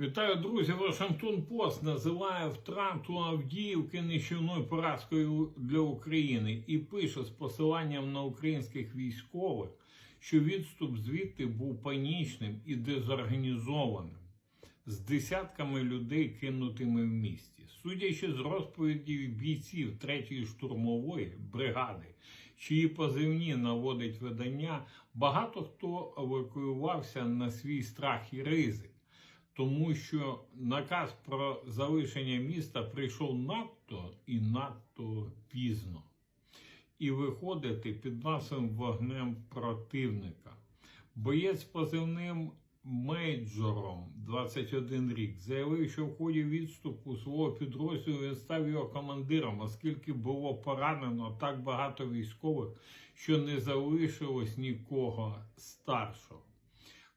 Вітаю, друзі. Вашингтон Пост називає втрату Авдіївки нищівною поразкою для України і пише з посиланням на українських військових, що відступ звідти був панічним і дезорганізованим, з десятками людей кинутими в місті. Судячи з розповідей бійців 3-ї штурмової бригади, чиї позивні наводить видання, багато хто евакуювався на свій страх і ризик тому що наказ про залишення міста прийшов надто і надто пізно. І виходити під масовим вогнем противника. Боєць позивним мейджором 21 рік заявив, що в ході відступу свого підрозділу він став його командиром, оскільки було поранено так багато військових, що не залишилось нікого старшого.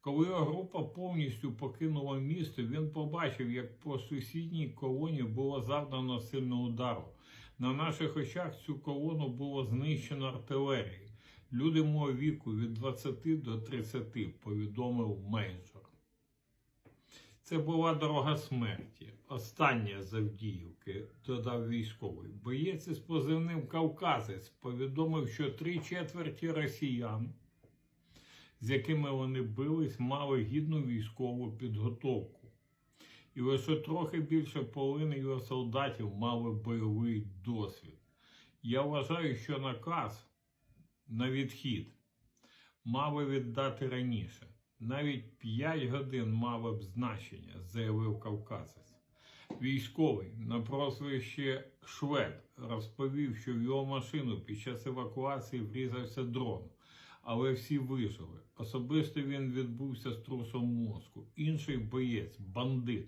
Коли група повністю покинула місто, він побачив, як по сусідній колоні було завдано сильного удару. На наших очах цю колону було знищено артилерією. Люди мого віку від 20 до 30, повідомив мейджор. Це була дорога смерті, остання з Авдіївки, додав військовий. Боєць із позивним Кавказець повідомив, що три четверті росіян з якими вони бились, мали гідну військову підготовку. І лише трохи більше половини його солдатів мали бойовий досвід. Я вважаю, що наказ на відхід мали віддати раніше. Навіть 5 годин мало б значення, заявив Кавказець. Військовий на прозвище Швед розповів, що в його машину під час евакуації врізався дрон але всі вижили. Особисто він відбувся з трусом мозку. Інший боєць, бандит,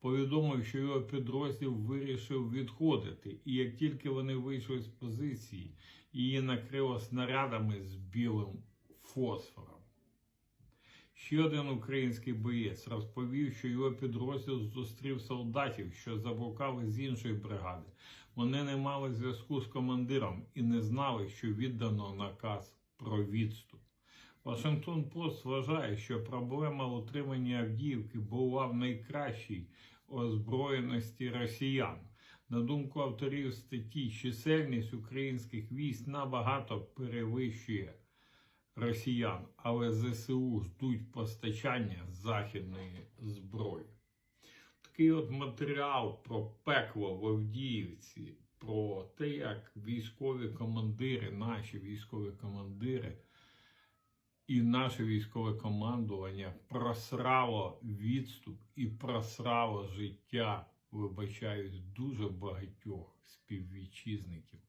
повідомив, що його підрозділ вирішив відходити, і як тільки вони вийшли з позиції, її накрило снарядами з білим фосфором. Ще один український боєць розповів, що його підрозділ зустрів солдатів, що заблукали з іншої бригади. Вони не мали зв'язку з командиром і не знали, що віддано наказ про відступ. Вашингтон Пост вважає, що проблема утримання Авдіївки була в найкращій озброєності росіян. На думку авторів статті, чисельність українських військ набагато перевищує росіян, але ЗСУ ждуть постачання західної зброї. Такий от матеріал про пекло в Авдіївці про те, як військові командири, наші військові командири і наше військове командування просрало відступ і просрало життя, вибачаюсь, дуже багатьох співвітчизників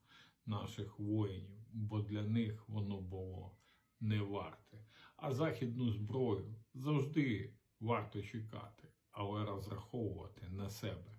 наших воїнів, бо для них воно було не варте. А західну зброю завжди варто чекати, але розраховувати на себе.